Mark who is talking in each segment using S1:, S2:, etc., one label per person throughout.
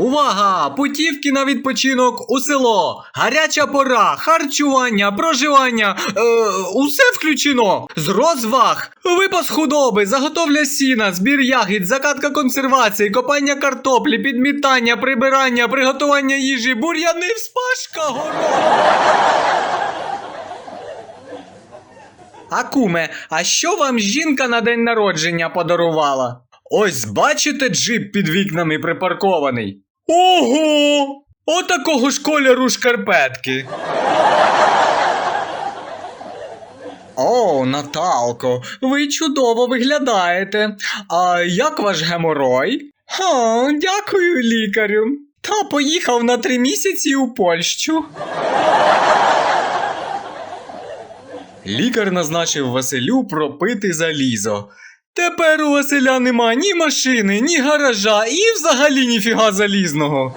S1: Увага! Путівки на відпочинок у село, гаряча пора, харчування, проживання, е, усе включено. З розваг, випас худоби, заготовля сіна, збір ягід, закатка консервації, копання картоплі, підмітання, прибирання, приготування їжі, бур'яни, вспашка городу. А куме, а що вам жінка на день народження подарувала? Ось бачите джип під вікнами припаркований. Ого! Отакого ж кольору шкарпетки. О, Наталко, ви чудово виглядаєте. А як ваш геморой? О, дякую лікарю. Та поїхав на три місяці у Польщу. Лікар назначив Василю пропити залізо. Тепер у Василя нема ні машини, ні гаража і взагалі ніфіга залізного.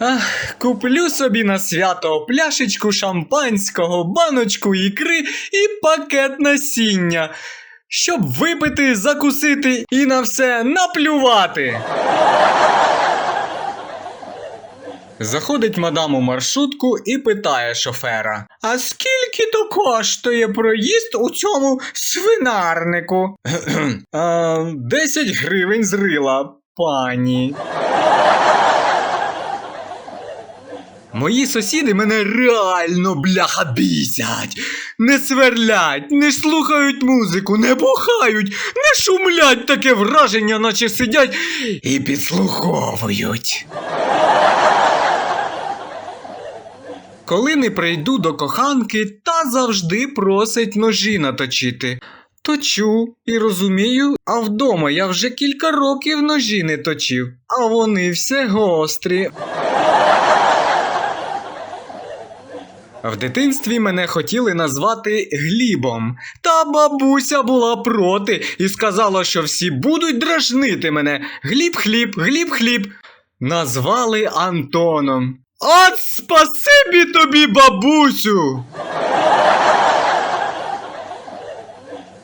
S1: Ах, куплю собі на свято пляшечку шампанського, баночку ікри і пакет насіння, щоб випити, закусити і на все наплювати. Заходить мадам у маршрутку і питає шофера: А скільки то коштує проїзд у цьому свинарнику? 10 гривень зрила, пані. Мої сусіди мене реально бляха бісять. Не сверлять, не слухають музику, не бухають, не шумлять таке враження, наче сидять і підслуховують. Коли не прийду до коханки, та завжди просить ножі наточити. Точу і розумію, а вдома я вже кілька років ножі не точив, а вони все гострі. В дитинстві мене хотіли назвати Глібом, та бабуся була проти і сказала, що всі будуть дражнити мене. Гліб хліб, гліб хліб. Назвали Антоном. От спасибі тобі, бабусю.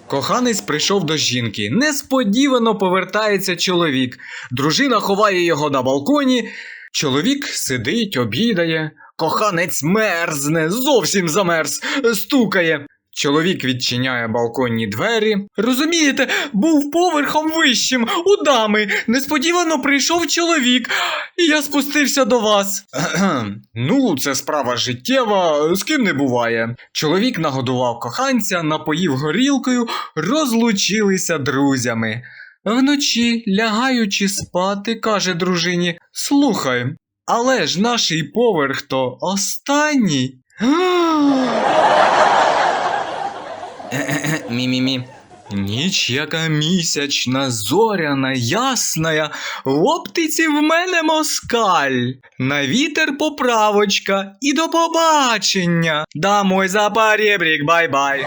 S1: Коханець прийшов до жінки. Несподівано повертається чоловік. Дружина ховає його на балконі. Чоловік сидить, обідає. Коханець мерзне, зовсім замерз, стукає. Чоловік відчиняє балконні двері. Розумієте, був поверхом вищим у дами. Несподівано прийшов чоловік, і я спустився до вас. ну, це справа життєва, з ким не буває. Чоловік нагодував коханця, напоїв горілкою, розлучилися друзями. Вночі, лягаючи спати, каже дружині: Слухай, але ж наш поверх то останній. Мі-мі-мі. Ніч яка місячна, зоряна, ясная, в оптиці в мене москаль. На вітер поправочка і до побачення. Да мой запаребрік, бай-бай.